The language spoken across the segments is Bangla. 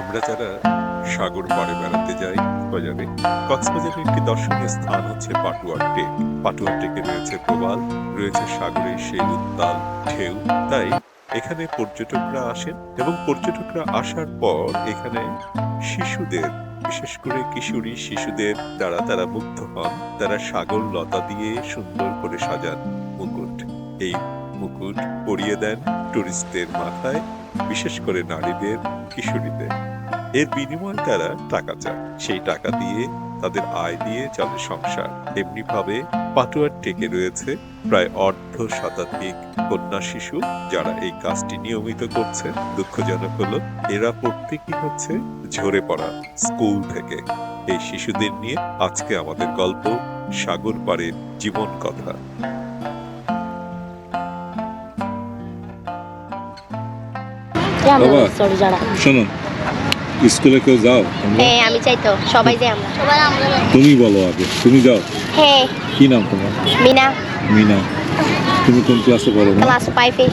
আমরা যারা সাগর পাড়ে বেড়াতে যাই বাজারে কক্সবাজারের একটি দর্শনীয় স্থান হচ্ছে পাটুয়ার টেক। পাটুয়ার টেকে রয়েছে প্রবাল, রয়েছে সাগরের সেই উত্তাল ঢেউ। তাই এখানে পর্যটকরা আসেন এবং পর্যটকরা আসার পর এখানে শিশুদের, বিশেষ করে কিশোরী শিশুদের দ্বারা তারা মুগ্ধ হন, তারা সাগর লতা দিয়ে সুন্দর করে সাজান মুকুট। এই মুকুট পরিয়ে দেন টুরিস্টদের মাথায় বিশেষ করে নারীদের, কিশোরীদের। এর বিনিময়ে তারা টাকা চায়। সেই টাকা দিয়ে তাদের আয় দিয়ে চলে সংসার। তেমনি ভাবে পাটুয়ার টেকে রয়েছে প্রায় অর্ধ শতাধিক কন্যা শিশু যারা এই কাজটি নিয়মিত করছে। দুঃখজনক হলো, এরা প্রত্যেকই হচ্ছে ঝরে পড়া স্কুল থেকে। এই শিশুদের নিয়ে আজকে আমাদের গল্প সাগর পাড়ের জীবন কথা। শোনো স্কুলে কেউ যাও হ্যাঁ আমি চাই তো সবাই যাই আমরা। সবাই আমরা তুমি বলো আগে তুমি যাও। হ্যাঁ। কি নাম তোমার? মিনা। মিনা। তুমি কোন ক্লাসে পড়ো? ক্লাস ফাইভে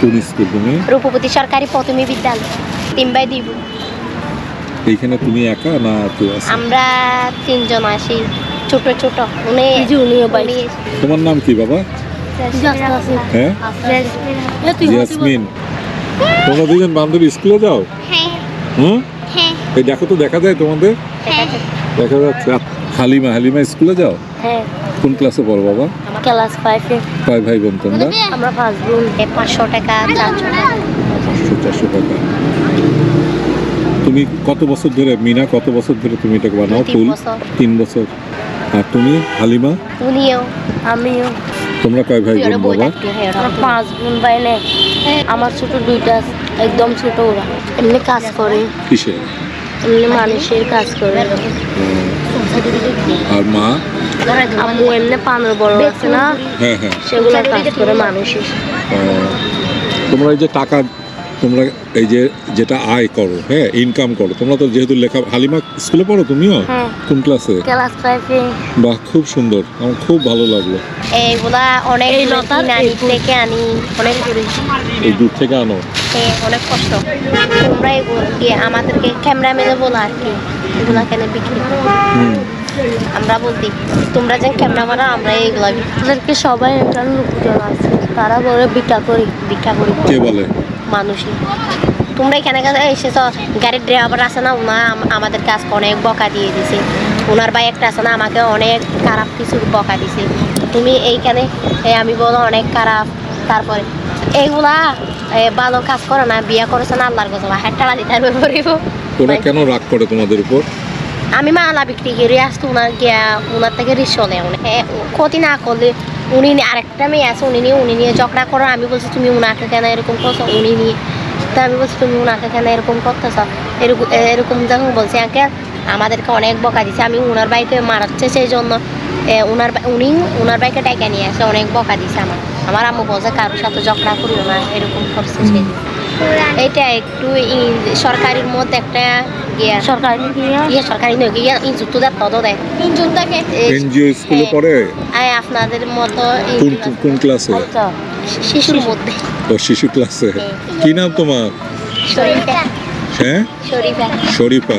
কোন স্কুল তুমি? রূপপতি সরকারি প্রথমী বিদ্যালয় তিন বাই দিব এইখানে তুমি একা না তো আমরা তিনজন আসি ছোট ছোট। উনি উনি তোমার নাম কি বাবা? হ্যাঁ? ইয়াসমিন তোমরা দুজন বান্ধবী স্কুলে যাও? হ্যাঁ। হুম? হ্যাঁ। এই দেখো তো দেখা যায় তোমাদের? দেখা যাচ্ছে। হালিমা হালিমা স্কুলে যাও? হ্যাঁ। কোন ক্লাসে পড়ো বাবা? ক্লাস ফাইভে। কয় ভাই বোন তোমরা? আমরা পাঁচ বোন। পাঁচশো টাকা চারশো টাকা। পাঁচশো চারশো টাকা। তুমি কত বছর ধরে মিনা কত বছর ধরে তুমি এটাকে বানাও? তিন ফুল বছর। তিন বছর। আর তুমি হালিমা? তুমিও আমিও। তোমরা কয় ভাই বোন বাবা? পাঁচ বোন বাইনে আমার ছোট দুইটা একদম ছোট ওরা। এমনি কাজ করে। কিসে এমনি মানুষের কাজ করে। আর মা? আম্মু এমনি পানের বড় আছে না? হ্যাঁ হ্যাঁ। সেগুলো কাজ করে মানুষের। তোমরা এই যে টাকা তোমরা এই যে যেটা আয় করো হ্যাঁ ইনকাম করো তোমরা তো যেহেতু লেখা হালিমা স্কুলে পড়ো তুমিও? হ্যাঁ। কোন ক্লাসে ক্লাস ফাইভে বাহ খুব সুন্দর আমার খুব ভালো লাগল। এইগুলা অনেক নানি থেকে আনি অনেক এই দূর থেকে আনো? অনেক কষ্ট। তোমরা এগুলো গিয়ে আমাদেরকে ক্যামেরা মেরে বলো আর কি এগুলা কেন বিক্রি করো? আমরা বলতি তোমরা যে ক্যামেরা মারা আমরা এইগুলা বিক্রি সবাই একটা লোকজন আছে তারা বলে ভিক্ষা করি ভিক্ষা করি। কে বলে? মানুষই। তোমরা এখানে কাছে এসেছ গাড়ির ড্রাইভার আছে না ওনা আমাদের কাছে অনেক বকা দিয়ে দিছে। ওনার ভাই একটা আছে না আমাকে অনেক খারাপ কিছু বকা দিছে। তুমি এইখানে আমি বলো অনেক খারাপ তারপরে এইগুলা ভালো কাজ করো না বিয়া করেছ না আল্লাহর কথা হাট্টালা দিতে হবে ওরা কেন রাগ করে তোমাদের উপর? আমি মালা বিক্রি করে আসতো ওনার গিয়া ওনার থেকে রিস চলে হ্যাঁ, ক্ষতি না করলে উনি নিয়ে- আরেকটা মেয়ে আছে, উনি নিয়ে উনি নিয়ে ঝগড়া করো, আমি বলছি, তুমি উনাকে কেন এরকম করছ? উনি নিয়ে তা আমি বলছি, তুমি উনাকে কেন এরকম করতেছ? এরকম এরকম যখন বলছি, আঙ্কেল, আমাদেরকে অনেক বকা দিছে, আমি উনার বাইকে মারাচ্ছে সেই জন্য। উনার উনি উনার বাইকে ডেকে নিয়ে আসে অনেক বকা দিছে আমার আমার আম্মু বলছে কারোর সাথে ঝগড়া করিও না এরকম করছে সেই এটা একটু সরকারির মধ্যে একটা ইয়ে সরকারি ইয়ে সরকারি নয় ইয়ে ইনজুর তো দেয়। তত দেয় ইনজুরটাকে এনজিও স্কুলে পড়ে? আয় আপনাদের মতো কোন কোন ক্লাসে? শিশুর মধ্যে। ও শিশু ক্লাসে? কি নাম তোমার? শরীফা। হ্যাঁ? শরীফা। শরীফা।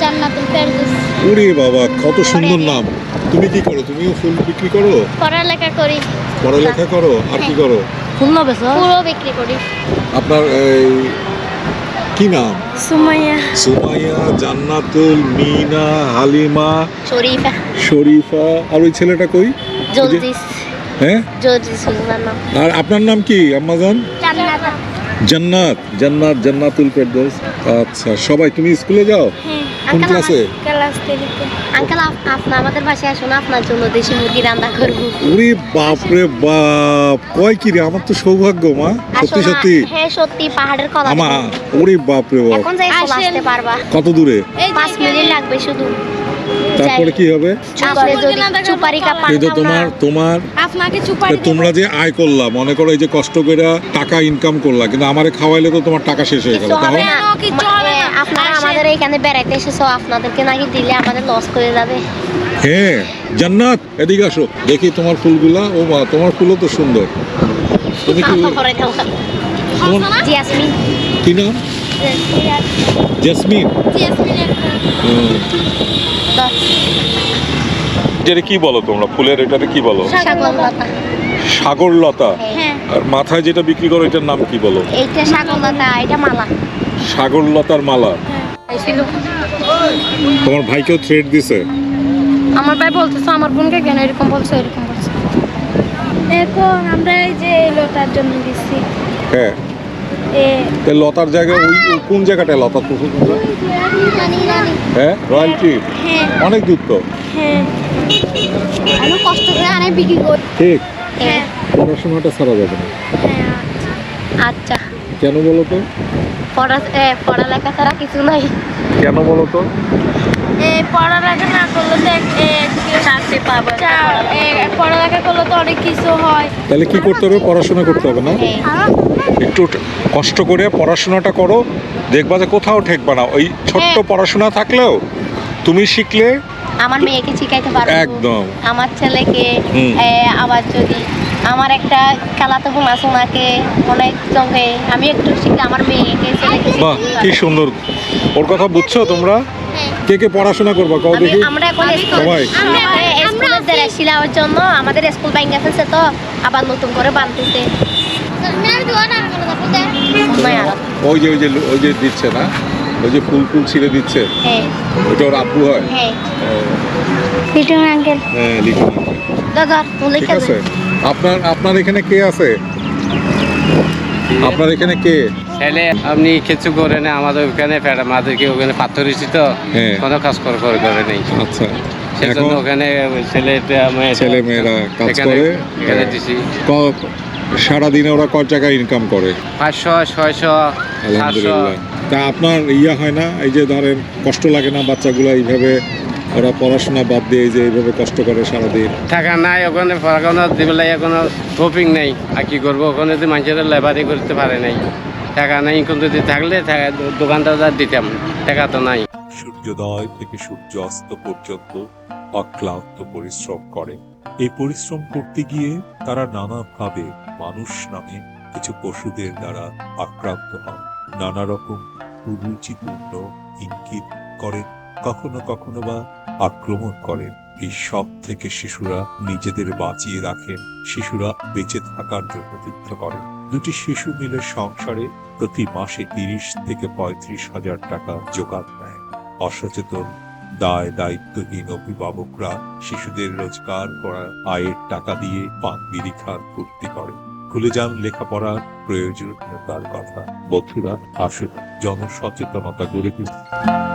জান্নাতুল ফেরদৌস। ওরে বাবা কত সুন্দর নাম। তুমি কি করো? তুমিও ফুল বিক্রি করো? পড়ালেখা করি। পড়ালেখা করো? আর কি করো? ফুল না বেচো? পুরো বিক্রি করি। আপনার এই কি নাম? সুমাইয়া। সুমাইয়া জান্নাতুল মিনা হালিমা শরীফা। শরীফা আর ওই ছেলেটা কই? জলদিস হ্যাঁ? জলদিস আর আপনার নাম কি আম্মাজান? জান্নাত। জান্নাত জান্নাত জান্নাতুল ফেরদৌস। আচ্ছা সবাই তুমি স্কুলে যাও? কোন ক্লাসে ক্লাস টেলিতে আঙ্কেল আপনি আমাদের বাসায় আসুন আপনার জন্য দেশি মুরগি রান্না করব। ওরে বাপ রে বাপ কয় কি রে? আমার তো সৌভাগ্য মা। সত্যি সত্যি। হ্যাঁ সত্যি পাহাড়ের কলা ওরে বাপ রে বাপ। এখন যাই চলে আসতে পারবা। কত দূরে? পাঁচ মিনিট লাগবে শুধু। তারপরে কি হবে? তোমার তোমার তোমরা যে আয় করলা মনে করো এই যে কষ্ট করে টাকা ইনকাম করলা কিন্তু আমারে খাওয়াইলে তো তোমার টাকা শেষ হয়ে গেল তাহলে আমাদের এখানে বেড়াইতে এসেছ আপনাদেরকে নাকি দিলে আমাদের লস করে যাবে। হ্যাঁ জান্নাত এদিকে আসো। দেখি তোমার ফুলগুলা। ও মা তোমার ফুলও তো সুন্দর। তুমি কি তোমার জিয়াসমিন। কি নাম? জেসমিন। যেটা কি বলো তোমরা? ফুলের এটাতে কি বলো? সাগরলতা। সাগরলতা? হ্যাঁ। আর মাথায় যেটা বিক্রি করো এটার নাম কি বলো? এইটা সাগরলতা এটা মালা। সাগরলতার মালা। তোমার ভাইকেও থ্রেড দিছে? আমার ভাই বলতেছে আমার বোনকে কেন এরকম বলছে এরকম বলছো? এখন আমরা এই যে লোটার জন্য দিচ্ছি হ্যাঁ। এ তা লতার জায়গায় ওই ওই কোন জায়গাটায় লতা? তোমরা হ্যাঁ রয়্যালটি হ্যাঁ অনেক দূর তো। হ্যাঁ। আমি কষ্ট করে আনে বিক্রি করি। ঠিক? হ্যাঁ। পড়াশোনাটা ছাড়া যাবে না। হ্যাঁ আচ্ছা। কেন বলো তো? পড়া এ, পড়ালেখা ছাড়া কিছু নাই। কেন বলো তো? এ পড়ালেখা না করলে তো এ, চাকরি পাবো। পড়ালেখা করলে তো অনেক কিছু হয়। তাহলে কি করতে হবে? পড়াশোনা করতে হবে না? একটু কষ্ট করে পড়াশোনাটা করো দেখবা যে কোথাও ঠেকবা না। ওই ছোট্ট হ্যাঁ। পড়াশোনা থাকলেও তুমি শিখলে আমার মেয়েকে শিখাইতে পারব। একদম। আমার ছেলেকে আবার যদি আমার একটা খেলাতে বোন আছে ওনাকে অনেক সঙ্গে আমি একটু শিখলে আমার মেয়েকে বাহ কি সুন্দর। ওর কথা বুঝছ তোমরা? কে কে পড়াশোনা করবা? কও দেখি। আমরা এখন সবাই? আমরা জন্য আমাদের স্কুল ব্যাংকে ফেলছে তো আবার নতুন করে বানতেছে ওই যে ওই যে ওই যে দিচ্ছে না? ওই যে ফুল ফুল ছিঁড়ে দিচ্ছে? হ্যাঁ। ওটা ওর আব্বু হয়? হ্যাঁ। লিটন আঙ্কেল। হ্যাঁ লিটন দাদা ঠিক আছে। আপনার আপনার এখানে কে আছে? আপনার এখানে কে? ছেলে আপনি কিছু করে না আমাদের ওখানে ফেরা আমাদেরকে ওখানে পাথর হয়েছি তো। হ্যাঁ। কোনো কাজ করে করে করে নেই। আচ্ছা। সেজন্য ওখানে ছেলেটা ছেলে মেয়েরা কাজ করে। এখানে হ্যাঁ। দিছি সারাদিনে ওরা কত টাকা ইনকাম করে? পাঁচশো ছয়শো আলহামদুলিল্লাহ। তা আপনার ইয়া হয় না? এই যে ধরেন কষ্ট লাগে না বাচ্চাগুলো এইভাবে ওরা পড়াশোনা বাদ দিয়ে যে এইভাবে কষ্ট করে সারাদিন? টাকা নাই ওখানে পড়াশোনা দিবেলাই কোনো কপিং নেই। আর কি করব? ওখানে তো মানুষের লেবারি করতে পারে নাই। টাকা নাই কিন্তু যদি থাকলে টাকা- দোকানটা দিতাম টাকা তো নাই। সূর্যোদয় থেকে সূর্য অস্ত পর্যন্ত অক্লান্ত পরিশ্রম করে। এই পরিশ্রম করতে গিয়ে তারা নানাভাবে মানুষ নামে কিছু পশুদের দ্বারা আক্রান্ত হন। নানা রকম কুরুচিপূর্ণ ইঙ্গিত করেন কখনো কখনো বা আক্রমণ করেন এই সব থেকে শিশুরা নিজেদের বাঁচিয়ে রাখেন শিশুরা বেঁচে থাকার জন্য যুদ্ধ করেন দুটি শিশু মিলে সংসারে প্রতি মাসে তিরিশ থেকে পঁয়ত্রিশ হাজার টাকা জোগান দেয়। অসচেতন, দায় দায়িত্বহীন অভিভাবকরা শিশুদের রোজগার করা, আয়ের টাকা দিয়ে পান বিড়ি খান ফুর্তি করে। ভুলে যান লেখাপড়ার প্রয়োজনীয়তার কথা। বন্ধুরা আসুন জনসচেতনতা গড়ে তুলতে